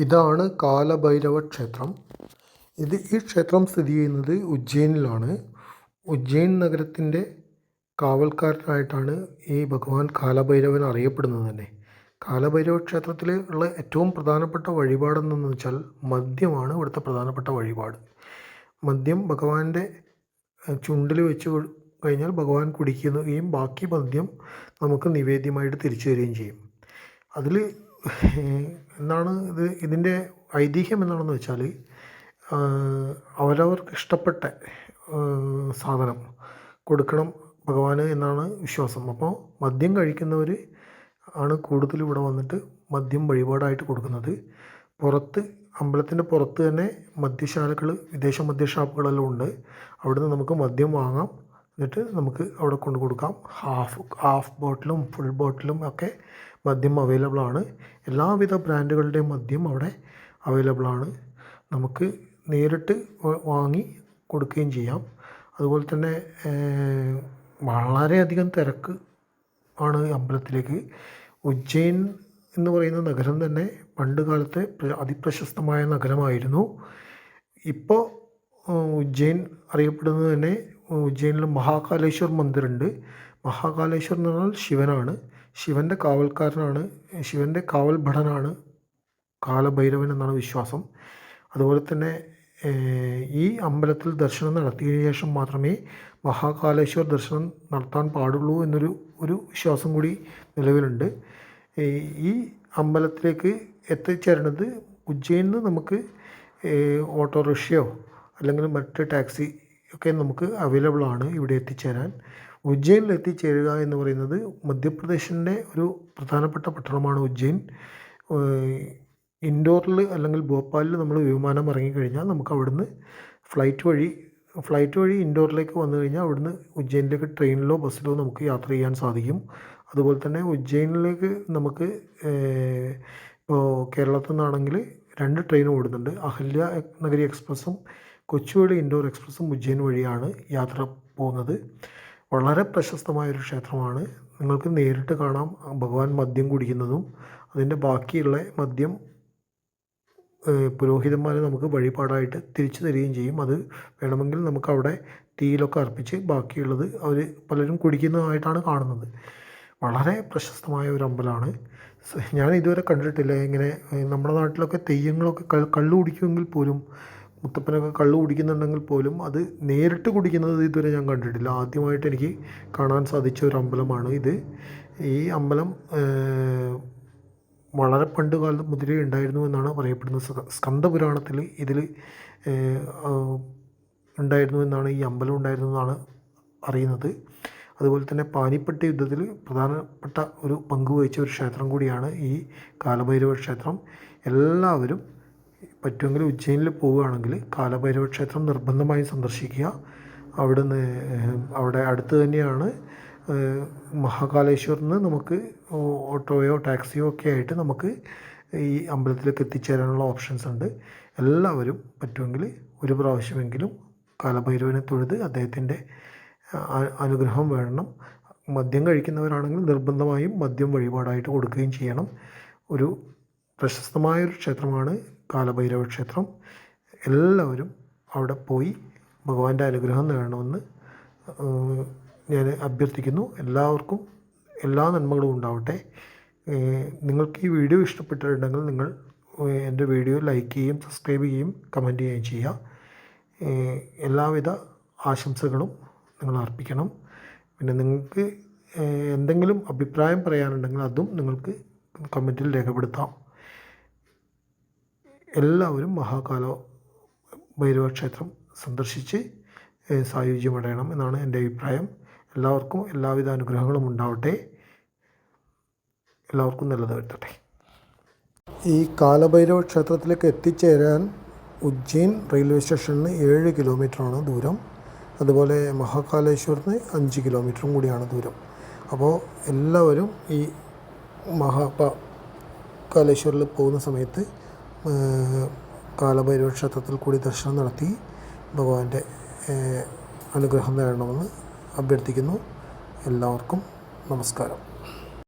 ഇതാണ് കാലഭൈരവ ക്ഷേത്രം. ഇത് ഈ ക്ഷേത്രം സ്ഥിതി ചെയ്യുന്നത് ഉജ്ജയിനിലാണ്. ഉജ്ജയിൻ നഗരത്തിന്റെ കാവൽക്കാരനായിട്ടാണ് ഈ ഭഗവാൻ കാലഭൈരവൻ അറിയപ്പെടുന്നത് തന്നെ. കാലഭൈരവ ക്ഷേത്രത്തിൽ ഉള്ള ഏറ്റവും പ്രധാനപ്പെട്ട വഴിപാടെന്നു വെച്ചാൽ മദ്യമാണ് ഇവിടുത്തെ പ്രധാനപ്പെട്ട വഴിപാട്. മദ്യം ഭഗവാന്റെ ചുണ്ടിൽ വെച്ച് കഴിഞ്ഞാൽ ഭഗവാൻ കുടിക്കുകയും ബാക്കി മദ്യം നമുക്ക് നിവേദ്യമായിട്ട് തിരിച്ചു തരികയും ചെയ്യും. അതിൽ എന്താണ് ഇത് ഇതിന്റെ ഐതിഹ്യം എന്താണെന്ന് വെച്ചാൽ അവരവർക്ക് ഇഷ്ടപ്പെട്ട സാധനം കൊടുക്കണം ഭഗവാന് എന്നാണ് വിശ്വാസം. അപ്പോൾ മദ്യം കഴിക്കുന്നവർ ആണ് കൂടുതൽ ഇവിടെ വന്നിട്ട് മദ്യം വഴിപാടായിട്ട് കൊടുക്കുന്നത്. പുറത്ത് അമ്പലത്തിന്റെ പുറത്ത് തന്നെ മദ്യശാലകൾ വിദേശ മദ്യ ഷാപ്പുകളെല്ലാം ഉണ്ട്. അവിടുന്ന് നമുക്ക് മദ്യം വാങ്ങാം. എന്നിട്ട് നമുക്ക് അവിടെ കൊണ്ട് കൊടുക്കാം. ഹാഫ് ഹാഫ് ബോട്ടിലും ഫുൾ ബോട്ടിലും ഒക്കെ മദ്യം അവൈലബിൾ ആണ്. എല്ലാവിധ ബ്രാൻഡുകളുടെയും മദ്യം അവിടെ അവൈലബിൾ ആണ്. നമുക്ക് നേരിട്ട് വാങ്ങി കൊടുക്കുകയും ചെയ്യാം. അതുപോലെ തന്നെ വളരെയധികം തിരക്ക് ആണ് അമ്പലത്തിലേക്ക്. ഉജ്ജയിൻ എന്ന് പറയുന്ന നഗരം തന്നെ പണ്ട് കാലത്തെ അതിപ്രശസ്തമായ നഗരമായിരുന്നു. ഇപ്പോൾ ഉജ്ജയിൻ അറിയപ്പെടുന്നത് തന്നെ ഉജ്ജയിനിൽ മഹാകാലേശ്വർ മന്ദിറുണ്ട്. മഹാകാലേശ്വർ എന്ന് പറഞ്ഞാൽ ശിവനാണ്. ശിവന്റെ കാവൽക്കാരനാണ്. ശിവന്റെ കാവൽ ഭടനാണ് കാലഭൈരവൻ എന്നാണ് വിശ്വാസം. അതുപോലെ തന്നെ ഈ അമ്പലത്തിൽ ദർശനം നടത്തിയതിനു ശേഷം മാത്രമേ മഹാകാലേശ്വർ ദർശനം നടത്താൻ പാടുള്ളൂ എന്നൊരു ഒരു വിശ്വാസം കൂടി നിലവിലുണ്ട്. ഈ അമ്പലത്തിലേക്ക് എത്തിച്ചേരുന്നത് ഉജ്ജയിനിൽ നിന്ന് നമുക്ക് ഓട്ടോറിക്ഷയോ അല്ലെങ്കിൽ മറ്റ് ടാക്സി ഒക്കെ നമുക്ക് അവൈലബിൾ ആണ് ഇവിടെ എത്തിച്ചേരാൻ. ഉജ്ജയിനിൽ എത്തിച്ചേരുക എന്ന് പറയുന്നത് മധ്യപ്രദേശിന്റെ ഒരു പ്രധാനപ്പെട്ട പട്ടണമാണ് ഉജ്ജയിൻ ഇൻഡോറിൽ അല്ലെങ്കിൽ ഭോപ്പാലിൽ നമ്മൾ വിമാനം ഇറങ്ങിക്കഴിഞ്ഞാൽ നമുക്ക് അവിടുന്ന് ഫ്ലൈറ്റ് വഴി ഫ്ലൈറ്റ് വഴി ഇൻഡോറിലേക്ക് വന്നു കഴിഞ്ഞാൽ അവിടുന്ന് ഉജ്ജയിനിലേക്ക് ട്രെയിനിലോ ബസ്സിലോ നമുക്ക് യാത്ര ചെയ്യാൻ സാധിക്കും. അതുപോലെ തന്നെ ഉജ്ജയിനിലേക്ക് നമുക്ക് ഇപ്പോൾ കേരളത്തിൽ നിന്നാണെങ്കിൽ രണ്ട് ട്രെയിൻ ഓടുന്നുണ്ട്. അഹല്യ നഗരി എക്സ്പ്രസ്സും കൊച്ചുവേളി ഇൻഡോർ എക്സ്പ്രസ്സും ഉജ്ജയിൻ വഴിയാണ് യാത്ര പോകുന്നത്. വളരെ പ്രശസ്തമായൊരു ക്ഷേത്രമാണ്. നിങ്ങൾക്ക് നേരിട്ട് കാണാം. ഭഗവാൻ മദ്യം കുടിക്കുന്നതും അതിന്റെ ബാക്കിയുള്ള മദ്യം പുരോഹിതന്മാർ നമുക്ക് വഴിപാടായിട്ട് തിരിച്ചു തരികയും ചെയ്യും. അത് വേണമെങ്കിൽ നമുക്ക് അവിടെ തീയിലൊക്കെ അർപ്പിച്ച് ബാക്കിയുള്ളത് അവർ പലരും കുടിക്കുന്നതായിട്ടാണ് കാണുന്നത്. വളരെ പ്രശസ്തമായ ഒരു അമ്പലമാണ്. ഞാൻ ഇതുവരെ കണ്ടിട്ടില്ല. ഇങ്ങനെ നമ്മുടെ നാട്ടിലൊക്കെ തെയ്യങ്ങളൊക്കെ കള്ളു കുടിക്കുമെങ്കിൽ പോലും മുത്തപ്പനൊക്കെ കള്ള് കുടിക്കുന്നുണ്ടെങ്കിൽ പോലും അത് നേരിട്ട് കുടിക്കുന്നത് ഇതുവരെ ഞാൻ കണ്ടിട്ടില്ല. ആദ്യമായിട്ട് എനിക്ക് കാണാൻ സാധിച്ച ഒരു അമ്പലമാണ് ഇത്. ഈ അമ്പലം വളരെ പണ്ട് കാലം മുതലേ ഉണ്ടായിരുന്നു എന്നാണ് പറയപ്പെടുന്നത്. സ്കന്ദപുരാണത്തിൽ ഇതിൽ ഉണ്ടായിരുന്നു എന്നാണ് ഈ അമ്പലം ഉണ്ടായിരുന്നു എന്നാണ് അറിയുന്നത്. അതുപോലെ തന്നെ പാനിപ്പട്ട് യുദ്ധത്തിൽ പ്രധാനപ്പെട്ട ഒരു പങ്കുവഹിച്ച ഒരു ക്ഷേത്രം കൂടിയാണ് ഈ കാലഭൈരവ ക്ഷേത്രം. എല്ലാവരും പറ്റുമെങ്കിൽ ഉജ്ജയിനിൽ പോവുകയാണെങ്കിൽ കാലഭൈരവ ക്ഷേത്രം നിർബന്ധമായും സന്ദർശിക്കുക. അവിടുന്ന് അവിടെ അടുത്ത് തന്നെയാണ് മഹാകാലേശ്വറിൽ നിന്ന് നമുക്ക് ഓട്ടോയോ ടാക്സിയോ ഒക്കെ ആയിട്ട് നമുക്ക് ഈ അമ്പലത്തിലേക്ക് എത്തിച്ചേരാനുള്ള ഓപ്ഷൻസ് ഉണ്ട്. എല്ലാവരും പറ്റുമെങ്കിൽ ഒരു പ്രാവശ്യമെങ്കിലും കാലഭൈരവനെ തൊഴുത് അദ്ദേഹത്തിന്റെ അനുഗ്രഹം വേണം. മദ്യം കഴിക്കുന്നവരാണെങ്കിൽ നിർബന്ധമായും മദ്യം വഴിപാടായിട്ട് കൊടുക്കുകയും ചെയ്യണം. ഒരു പ്രശസ്തമായൊരു ക്ഷേത്രമാണ് കാലഭൈരവ ക്ഷേത്രം എല്ലാവരും അവിടെ പോയി ഭഗവാന്റെ അനുഗ്രഹം നേടണമെന്ന് ഞാൻ അഭ്യർത്ഥിക്കുന്നു. എല്ലാവർക്കും എല്ലാ നന്മകളും ഉണ്ടാവട്ടെ. നിങ്ങൾക്ക് ഈ വീഡിയോ ഇഷ്ടപ്പെട്ടിട്ടുണ്ടെങ്കിൽ നിങ്ങൾ എന്റെ വീഡിയോ ലൈക്ക് ചെയ്യുകയും സബ്സ്ക്രൈബ് ചെയ്യുകയും കമന്റ് ചെയ്യുകയും ചെയ്യുക. എല്ലാവിധ ആശംസകളും നിങ്ങൾ അർപ്പിക്കണം. പിന്നെ നിങ്ങൾക്ക് എന്തെങ്കിലും അഭിപ്രായം പറയാനുണ്ടെങ്കിൽ അതും നിങ്ങൾക്ക് കമന്റിൽ രേഖപ്പെടുത്താം. എല്ലാവരും മഹാകാല ഭൈരവ ക്ഷേത്രം സന്ദർശിച്ച് സായുജ്യമടയണം എന്നാണ് എന്റെ അഭിപ്രായം. എല്ലാവർക്കും എല്ലാവിധ അനുഗ്രഹങ്ങളും ഉണ്ടാവട്ടെ. എല്ലാവർക്കും നല്ലത് വരുത്തട്ടെ. ഈ കാലഭൈരവ ക്ഷേത്രത്തിലേക്ക് എത്തിച്ചേരാൻ ഉജ്ജയിൻ റെയിൽവേ സ്റ്റേഷനിൽ ഏഴ് കിലോമീറ്ററാണ് ദൂരം. അതുപോലെ മഹാകാലേശ്വരത്തിന് അഞ്ച് കിലോമീറ്ററും കൂടിയാണ് ദൂരം. അപ്പോൾ എല്ലാവരും ഈ മഹാ കാലേശ്വരിൽ പോകുന്ന സമയത്ത് കാലഭൈരവ ക്ഷേത്രത്തിൽ കൂടി ദർശനം നടത്തി ഭഗവാന്റെ അനുഗ്രഹം നേടണമെന്ന് അഭ്യർത്ഥിക്കുന്നു. എല്ലാവർക്കും നമസ്കാരം.